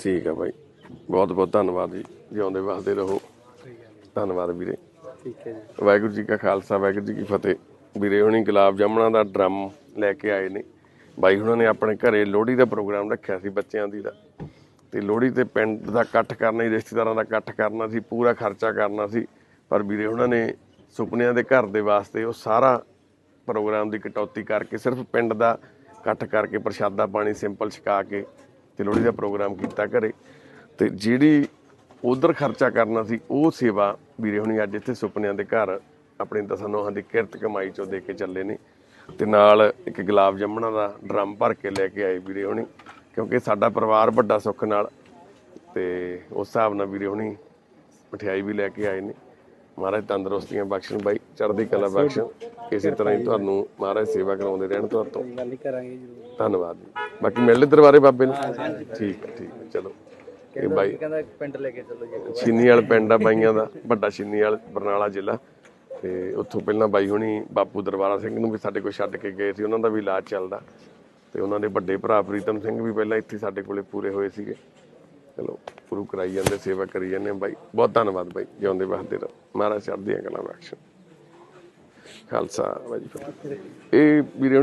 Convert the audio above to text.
ਠੀਕ ਆ ਬਾਈ। ਬਹੁਤ ਬਹੁਤ ਧੰਨਵਾਦ ਜੀ। ਜਿਉਂਦੇ ਵਸਦੇ ਰਹੋ। ਧੰਨਵਾਦ ਵੀਰੇ। ਠੀਕ ਹੈ ਜੀ। ਵਾਹਿਗੁਰੂ ਜੀ ਕਾ ਖਾਲਸਾ ਵਾਹਿਗੁਰੂ ਜੀ ਕੀ ਫਤਿਹ। ਵੀਰੇ ਹੁਣੀ ਗੁਲਾਬ ਜਾਮਣਾ ਦਾ ਡਰਮ ਲੈ ਕੇ ਆਏ ਨੇ। ਬਾਈ ਹੁਣਾਂ ਨੇ ਆਪਣੇ ਘਰੇ ਲੋਹੜੀ ਦਾ ਪ੍ਰੋਗਰਾਮ ਰੱਖਿਆ ਸੀ ਬੱਚਿਆਂ ਦੀ ਦਾ। ਤੇ ਲੋਹੜੀ ਤੇ ਪਿੰਡ ਦਾ ਇਕੱਠ ਕਰਨਾ ਸੀ ਰਿਸ਼ਤੇਦਾਰਾਂ ਦਾ ਇਕੱਠ ਕਰਨਾ ਸੀ ਪੂਰਾ ਖਰਚਾ ਕਰਨਾ ਸੀ। ਪਰ ਵੀਰੇ ਹੁਣਾਂ ਨੇ ਸੁਪਨਿਆਂ ਦੇ ਘਰ ਦੇ ਵਾਸਤੇ ਉਹ ਸਾਰਾ ਪ੍ਰੋਗਰਾਮ ਦੀ ਕਟੌਤੀ ਕਰਕੇ ਸਿਰਫ ਪਿੰਡ ਦਾ ਇਕੱਠ ਕਰਕੇ ਪ੍ਰਸ਼ਾਦਾ ਪਾਣੀ ਸਿੰਪਲ ਛਕਾ ਕੇ ਤੇ ਲੋਹੜੀ ਦਾ ਪ੍ਰੋਗਰਾਮ ਕੀਤਾ ਘਰੇ। ਤੇ ਜਿਹੜੀ ਉਧਰ ਖਰਚਾ ਕਰਨਾ ਸੀ, ਉਹ ਸੇਵਾ ਵੀਰੇ ਹੁਣੀ ਅੱਜ ਇੱਥੇ ਸੁਪਨਿਆਂ ਦੇ ਘਰ ਆਪਣੇ ਦਸਾਂ ਨੋਹਾਂ ਦੀ ਕਿਰਤ ਕਮਾਈ ਚੋਂ ਦੇ ਕੇ ਚੱਲੇ ਨੇ। ਤੇ ਨਾਲ ਇੱਕ ਗੁਲਾਬ ਜੰਮਣਾ ਦਾ ਡਰਮ ਭਰ ਕੇ ਲੈ ਕੇ ਆਏ ਵੀਰੇ ਹੁਣੀ, ਕਿਉਂਕਿ ਸਾਡਾ ਪਰਿਵਾਰ ਵੱਡਾ ਸੁੱਖ ਨਾਲ। ਤੇ ਉਸ ਹਿਸਾਬ ਨਾਲ ਵੀਰੇ ਹੁਣੀ ਮਠਿਆਈ ਵੀ ਲੈ ਕੇ ਆਏ ਨੇ। ਮਹਾਰਾਜ ਤੰਦਰੁਸਤੀਆਂ ਬਖਸ਼ਣ ਬਾਈ ਚੜ੍ਹਦੀ ਕਲਾ ਬਖਸ਼ਣ। ਇਸੇ ਤਰ੍ਹਾਂ ਹੀ ਤੁਹਾਨੂੰ ਮਹਾਰਾਜ ਸੇਵਾ ਕਰਾਉਂਦੇ ਰਹਿਣ ਤੁਹਾਡੇ ਤੋਂ। ਕੋਈ ਗੱਲ ਕਰਾਂਗੇ ਜਰੂਰ। ਧੰਨਵਾਦ ਬਾਕੀ ਮਿਲ ਲੈ ਦਰਬਾਰੇ ਬਾਬੇ ਨੂੰ। ਠੀਕ ਠੀਕ ਚਲੋ। ਇਹ ਬਾਈ ਕਹਿੰਦਾ ਪਿੰਡ ਲੈ ਕੇ ਚੱਲੋ ਜੀ ਛੀਨੀ ਵਾਲ ਪਿੰਡ ਆ ਬਾਈਆਂ ਦਾ ਵੱਡਾ ਛੀਨੀ ਵਾਲ ਬਰਨਾਲਾ ਜ਼ਿਲ੍ਹਾ। ਤੇ ਉੱਥੋਂ ਪਹਿਲਾਂ ਬਾਈ ਹੁਣੀ ਬਾਪੂ ਦਰਬਾਰਾ ਸਿੰਘ ਨੂੰ ਵੀ ਸਾਡੇ ਕੋਲ ਛੱਡ ਕੇ ਗਏ ਸੀ ਉਹਨਾਂ ਦਾ ਵੀ ਇਲਾਜ ਚੱਲਦਾ। ਤੇ ਉਹਨਾਂ ਦੇ ਵੱਡੇ ਭਰਾ ਪ੍ਰੀਤਮ ਸਿੰਘ ਵੀ ਪਹਿਲਾਂ ਇੱਥੇ ਸਾਡੇ ਕੋਲੇ ਪੂਰੇ ਹੋਏ ਸੀਗੇ। ਚਲੋ, ਗੁਰੂ ਕਰਾਈ ਜਾਂਦੇ, ਸੇਵਾ ਕਰੀ ਜਾਂਦੇ ਬਾਈ। ਬਹੁਤ ਧੰਨਵਾਦ ਬਾਈ, ਜਿਉਂਦੇ ਵਸਦੇ ਰਹੋ। ਮਹਾਰਾਜ ਚੜ੍ਹਦੀਆਂ ਕਲਾ ਬਖਸ਼ਣ। ਖਾਲਸਾ, ਵਾਹਿਗੁਰੂ ਇਹ ਵੀਰੇ